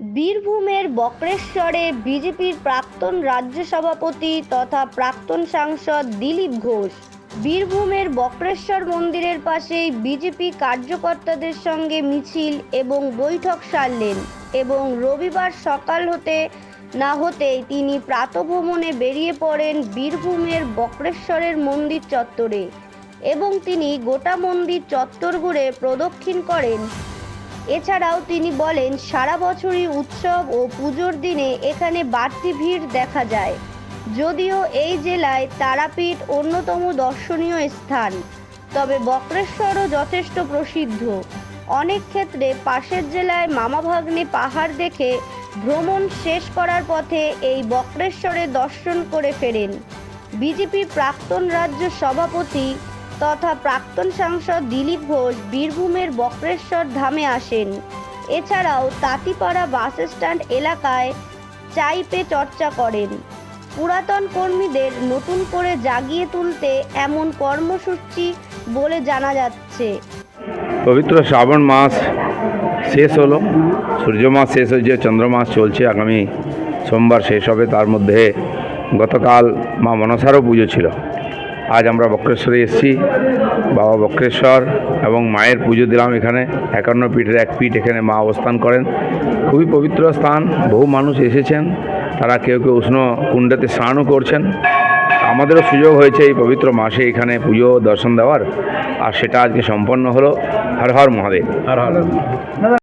বীরভূমের বক্রেশ্বরে বিজেপির প্রাক্তন রাজ্য সভাপতি তথা প্রাক্তন সাংসদ দিলীপ ঘোষ। বীরভূমের বক্রেশ্বর মন্দিরের পাশেই বিজেপি কার্যকর্তাদের সঙ্গে মিছিল এবং বৈঠক সারলেন এবং রবিবার সকাল হতে, না হতেই তিনি প্রাতভ্রমণে বেরিয়ে পড়েন বীরভূমের বক্রেশ্বরের মন্দির চত্বরে এবং তিনি গোটা মন্দির চত্বর ঘুরে প্রদক্ষিণ করেন। এছাড়াও তিনি বলেন, সারা বছরই উৎসব ও পুজোর দিনে এখানে বাড়তি ভিড় দেখা যায়। যদিও এই জেলায় তারাপীঠ অন্যতম দর্শনীয় স্থান, তবে বক্রেশ্বরও যথেষ্ট প্রসিদ্ধ। অনেক ক্ষেত্রে পাশের জেলায় মামা ভাগ্নে পাহাড় দেখে ভ্রমণ শেষ করার পথে এই বক্রেশ্বরে দর্শন করে ফেরেন। বিজেপি প্রাক্তন রাজ্য সভাপতি তথা প্রাক্তন সাংসদ দিলীপ ঘোষ বীরভূমের বক্রেশ্বর ধামে আসেন। এছাড়াও তাঁতিপাড়া বাস স্ট্যান্ড এলাকায় চাইপে চর্চা করেন। পুরাতন কর্মীদের নতুন করে জাগিয়ে তুলতে এমন কর্মসূচি বলে জানা যাচ্ছে। পবিত্র শ্রাবণ মাস শেষ হলো। সূর্য মাস শেষ হয়েছে, চন্দ্র মাস চলছে। আগামী সোমবার শেষ হবে। তার মধ্যে গতকাল মা মনসারও পুজো ছিল। আজ আমরা বক্রেশ্বরে এসেছি। বাবা বক্রেশ্বর এবং মায়ের পুজো দিলাম এখানে। একান্ন পীঠের এক পীঠ এখানে মা অবস্থান করেন। খুবই পবিত্র স্থান, বহু মানুষ এসেছেন। তারা কেউ কেউ উষ্ণ কুণ্ডেতে স্নানও করছেন। আমাদেরও সুযোগ হয়েছে এই পবিত্র মাসে এখানে পুজো দর্শন দেওয়ার। আর সেটা আজকে সম্পন্ন হলো। হর হর মহাদেব।